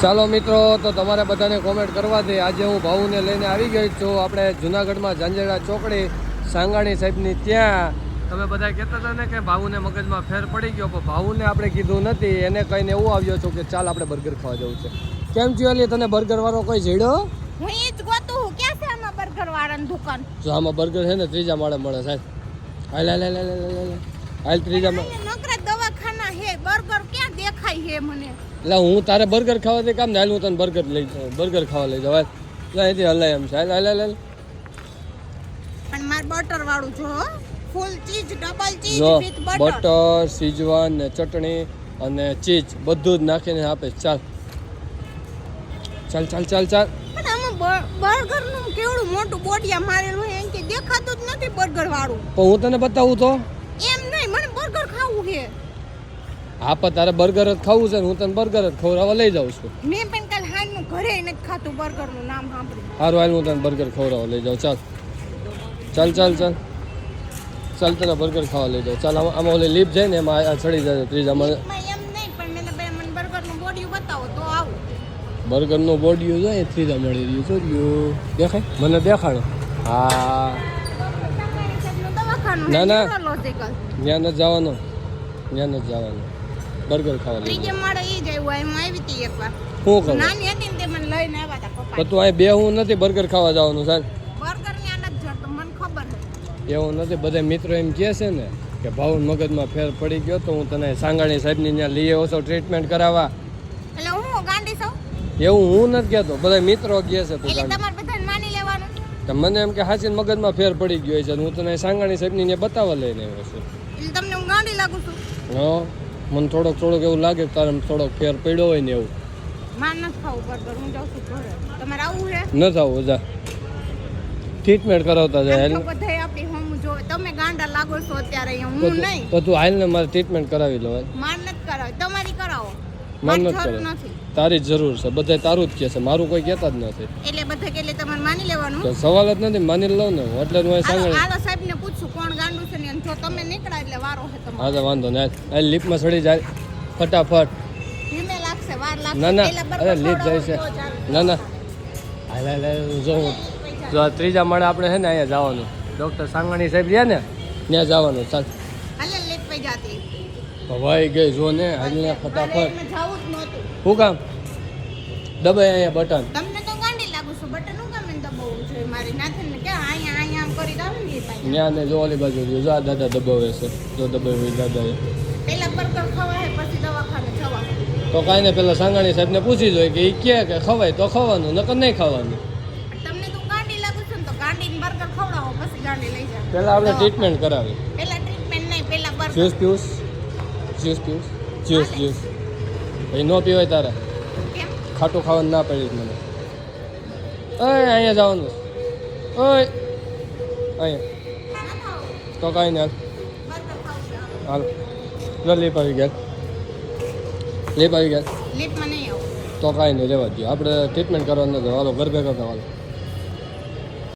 ચાલો મિત્રો તો તમારે બધાને કોમેન્ટ કરવા દે. આજે હું ભાવુને લઈને આવી ગઈ છું. આપણે જુનાગઢમાં ઝાંઝેડા ચોકડી સાંગાણી સાહેબની ત્યાં. તમે બધા કહેતા હતા ને કે ભાવુને મગજમાં ફેર પડી ગયો પણ ભાવુને આપણે કીધું નથી. એને કહીને એવું આવ્યો છું કે ચાલ આપણે બર્ગર ખાવા જવું છે. કેમ છું અલી? તને બર્ગર વાળો કોઈ જડ્યો હું ઈ જ ગોતું. હું ક્યાં છે આમાં બર્ગર વાળાની દુકાન? જો આમાં બર્ગર છે ને ત્રીજા માળે મળે સાહેબ. હાલ હાલ હાલ હાલ હાલ હાલ ત્રીજા માળે અહીંયા નકરા દવાખાના હે બર્ગર ક્યાં મને. એટલે હું તારે બર્ગર ખાવા દે કામ ને હું તને બર્ગર લઈ બર્ગર ખાવા લઈ જવાય હાલ. લે અહીંથી હલાય એમ સાહેબ હાલ હાલ પણ માર બટર વાળું જો full cheese double cheese with butter butter schezwan ને ચટણી અને ચીઝ બધું જ નાખીને આપે. ચાલ. ચાલ ચાલ ચાલ ચાલ. પણ આમાં બર્ગરનું કેવડું મોટું બોડિયા મારેલું એમ કે દેખાતું જ નથી બર્ગર વાળું. પણ હું તને બતાવું તો. એમ નહીં મને બર્ગર ખાવું હે હા પણ તારે બર્ગર જ ખાવું છે ને હું તને બર્ગર જ ખવડાવવા લઈ જાઉં છું. મેં પણ કાલ હાનનું ઘરે નથી ખાતું બર્ગરનું નામ સાંભળ્યું. હારું હાલ હું તને બર્ગર ખવડાવવા લઈ જાઉં. ચાલ. ચાલ ચાલ ચાલ. ચાલ તને બર્ગર ખાવા લઈ જાઉં. ચાલ આમાં ઓલી લીપ જાય ને એમાં આ ચડી જાય ત્રીજા મને બર્ગરનું બોડિયું જોઈએ ત્રીજા મળી રહ્યું. શું રહ્યું? દેખાય? મને દેખાડો. હા. ના, ના. ત્યાં નથી જવાનું. ત્યાં નથી જવાનું. બર્ગર ખાવા ત્રીજે માળે ઈ જ આવ્યું એમાં આવી હતી એકવાર શું કરું નાની હતી ને તે મને લઈને આવ્યા હતા પપ્પા તો આ બે હું નથી બર્ગર ખાવા જવાનું સાહેબ. બર્ગરની આનંદ જતો મને ખબર એવું નથી બધા મિત્રો એમ કહે છે ને કે ભાવન મગજમાં ફેર પડી ગયો તો હું તને સાંગાણી સાહેબની ત્યાં લઈ આવ્યો છું ટ્રીટમેન્ટ કરાવવા. એટલે હું ગાંડી છું? એવું હું નથી કહેતો બધા મિત્રો કહે છે તું એટલે. તમારે બધાને માની લેવાનું? તો મને એમ કે હાચીને મગજમાં ફેર પડી ગયો છે હું તને સાંગાણી સાહેબની ત્યાં બતાવવા લઈને આવ્યો છું. એટલે તમને હું ગાંડી લાગુ છું? હા. મને થોડોક થોડોક એવું લાગે તારે થોડોક ફેર પડ્યો હોય ને એવું. માર નથી ખાવું બર્ગર હું જાઉં છું ઘરે. તમારે આવું છે? ન થવું જા. ટ્રીટમેન્ટ કરાવતા જાય તો બધાય આપણી હોમ જો તમે ગાંડા લાગો છો અત્યારે હું નહીં. તો તું હાલ ને મારે ટ્રીટમેન્ટ કરાવી લો. નથી કરાવી તમારી કરાવો. માર નથી કરાવી તારી જરૂર છે બધા તારું જ કે છે. મારું કોઈ કહેતા જ નથી. એટલે બધા કે એટલે તમારે માની લેવાનું? સવાલ જ નથી માની લઉં ને એટલે હું સાંગળી હાલો સાહેબને પૂછશું કોણ ગાંડું છે ને અને જો તમે નીકળ્યા એટલે વારો છે તમારો. હા તો વાંધો ને આ લિફ્ટમાં ચડી જાય. ફટાફટ. ધીમે લાગશે વાર લાગશે. ના ના. અરે લીપ જાય છે. ના ના. હાલ હાલ જો જો આ ત્રીજા માળે આપણે છે ને અહીંયા જવાનું. ડૉક્ટર સાંગાણી સાહેબ રહ્યા ને ત્યાં જવાનું. ચાલ. હાલે લેટ પઈ જાતી. ભવાઈ ગઈ જો ને હાલે ફટાફટ. એમાં જ નહોતું. શું કામ? દબાઈ અહીંયા બટન. તમને લાગુ છું બટન હું કામ દબાવવું જોઈએ મારી નાથે ને કે અહીંયા અહીંયા આમ કરી દઉં ને ત્યાં ને જો ઓલી બાજુ જો આ દાદા દબાવે છે જો દબાવે દાદા પહેલા બર્ગર ખવાય પછી દવાખાને જવા તો કાંઈ ને પેલા સાંગાણી સાહેબને પૂછી જોઈએ કે એ કે કે ખવાય તો ખવાનું નકર નહીં ખાવાનું. તમને તો ગાંડી લાગુ છે ને તો ગાંડીને બર્ગર ખવડાવો પછી ગાંડી લઈ જાઓ. પહેલાં આપણે ટ્રીટમેન્ટ કરાવી. પહેલા ટ્રીટમેન્ટ નહીં પહેલા બર્ગર. જ્યુસ પીવું જ્યુસ પીવું જ્યુસ જ્યુસ. એ ન પીવાય તારે. ખાટું ખાવાનું ના પડી મને. ઓય અહીંયા જવાનું. ઓય. અહીંયા. તો કાંઈ ખાવશે હાલ. લો લીપ આવી ગયા. લીપ આવી ગયા. તો કાંઈ નહીં રહેવા દે આપણે ટ્રીટમેન્ટ કરવાનું નથી હાલો ઘર ભેગા થવા